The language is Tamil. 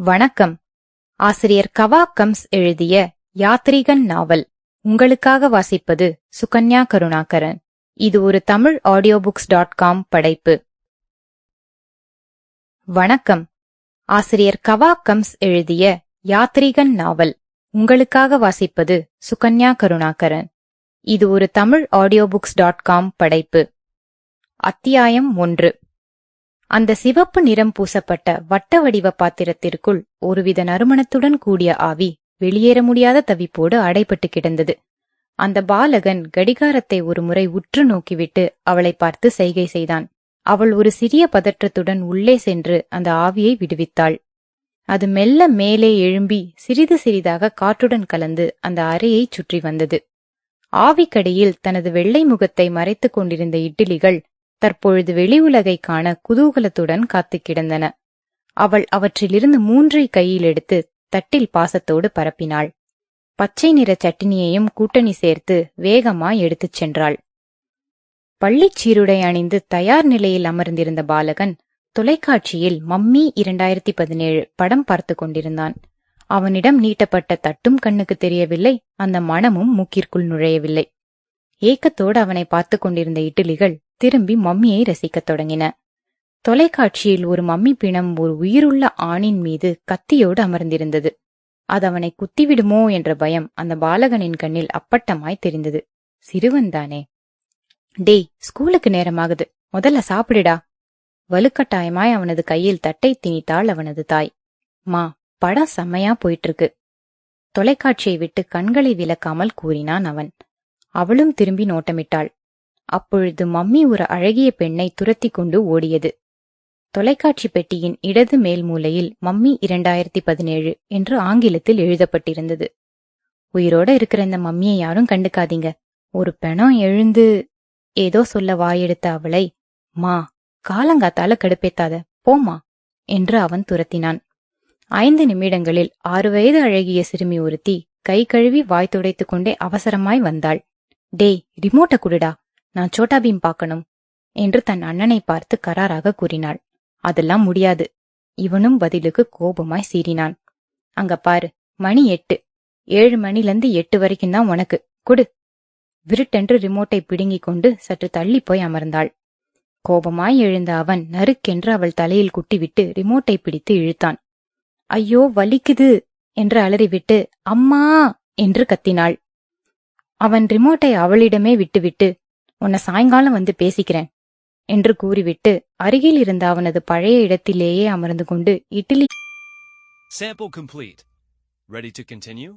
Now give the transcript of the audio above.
வணக்கம். ஆசிரியர் கவா கம்ஸ் எழுதிய யாத்ரீகன் நாவல். உங்களுக்காக வாசிப்பது சுகன்யா கருணாகரன். இது ஒரு Tamil audio books dot com படைப்பு. வணக்கம். ஆசிரியர் கவா கம்ஸ் எழுதிய யாத்ரீகன் நாவல். உங்களுக்காக வாசிப்பது சுகன்யா கருணாகரன். இது ஒரு Tamil audio books dot com படைப்பு. அத்தியாயம் ஒன்று. அந்த சிவப்பு நிறம் பூசப்பட்ட வட்ட வடிவ பாத்திரத்திற்குள் ஒருவித நறுமணத்துடன் கூடிய ஆவி வெளியேற முடியாத தவிப்போடு அடைபட்டு கிடந்தது. அந்த பாலகன் கடிகாரத்தை ஒரு முறை உற்று நோக்கிவிட்டு அவளை பார்த்து செய்கை செய்தான். அவள் ஒரு சிறிய பதற்றத்துடன் உள்ளே சென்று அந்த ஆவியை விடுவித்தாள். அது மெல்ல மேலே எழும்பி சிறிது சிறிதாக காற்றுடன் கலந்து அந்த அறையை சுற்றி வந்தது. ஆவிக்கடியில் தனது வெள்ளை முகத்தை மறைத்துக் கொண்டிருந்த இட்லிகள் தற்பொழுது வெளி உலகை காண குதூகலத்துடன் காத்து கிடந்தன. அவள் அவற்றிலிருந்து மூன்றை கையில் எடுத்து தட்டில் பாசத்தோடு பரப்பினாள். பச்சை நிற சட்டினியையும் கூட்டணி சேர்த்து வேகமாய் எடுத்துச் சென்றாள். பள்ளிச் சீருடை அணிந்து தயார் நிலையில் அமர்ந்திருந்த பாலகன் தொலைக்காட்சியில் மம்மி இரண்டாயிரத்தி பதினேழு படம் பார்த்து கொண்டிருந்தான். அவனிடம் நீட்டப்பட்ட தட்டும் கண்ணுக்கு தெரியவில்லை அந்த மனமும் மூக்கிற்குள் நுழையவில்லை. ஏக்கத்தோடு அவனை பார்த்து கொண்டிருந்த இட்டிலிகள் திரும்பி மம்மியை ரசிக்கத் தொடங்கின. தொலைக்காட்சியில் ஒரு மம்மி பிணம் ஒரு உயிருள்ள ஆணின் மீது கத்தியோடு அமர்ந்திருந்தது. அது அவனை குத்திவிடுமோ என்ற பயம் அந்த பாலகனின் கண்ணில் அப்பட்டமாய் தெரிந்தது. சிறுவன்தானே டேய் ஸ்கூலுக்கு நேரமாகுது. முதல்ல சாப்பிடுடா. வலுக்கட்டாயமாய் அவனது கையில் தட்டை திணித்தாள் அவனது தாய். மா படம் செம்மையா போயிட்டு இருக்கு தொலைக்காட்சியை விட்டு கண்களை விலக்காமல் கூறினான் அவன். அவளும் திரும்பி நோட்டமிட்டாள். அப்பொழுது மம்மி ஒரு அழகிய பெண்ணை துரத்தி கொண்டு ஓடியது. தொலைக்காட்சி பெட்டியின் இடது மேல் மூலையில் மம்மி இரண்டாயிரத்தி பதினேழு என்று ஆங்கிலத்தில் எழுதப்பட்டிருந்தது. உயிரோட இருக்கிற இந்த மம்மியை யாரும் கண்டுக்காதீங்க. ஒரு பெணம் எழுந்து ஏதோ சொல்ல வாயெடுத்த அவளை மா காலங்காத்தால கடுப்பேத்தாத போமா என்று அவன் துரத்தினான். ஐந்து நிமிடங்களில் ஆறு வயது அழகிய சிறுமி ஒருத்தி கை கழுவி வாய் துடைத்துக் கொண்டே அவசரமாய் வந்தாள். டேய் ரிமோட்ட குடுடா நான் சோட்டா பீம் பார்க்கணும் என்று தன் அண்ணனை பார்த்து கராராக கூறினாள். அதெல்லாம் முடியாது. இவனும் பதிலுக்கு கோபமாய் சீறினான். அங்க பாரு மணி எட்டு. ஏழு மணிலிருந்து எட்டு வரைக்கும் தான் உனக்கு. குடு. விருட்டென்று ரிமோட்டை பிடுங்கிக் கொண்டு சற்று தள்ளி போய் அமர்ந்தாள். கோபமாய் எழுந்த அவன் நறுக்கென்று அவள் தலையில் குட்டிவிட்டு ரிமோட்டை பிடித்து இழுத்தான். ஐயோ வலிக்குது என்று அலறிவிட்டு அம்மா! என்று கத்தினாள். அவன் ரிமோட்டை அவளிடமே விட்டுவிட்டு உன்னை சாயங்காலம் வந்து பேசிக்கிறேன் என்று கூறிவிட்டு அருகில் இருந்த அவனது பழைய இடத்திலேயே அமர்ந்து கொண்டு idli Sample complete. Ready to continue?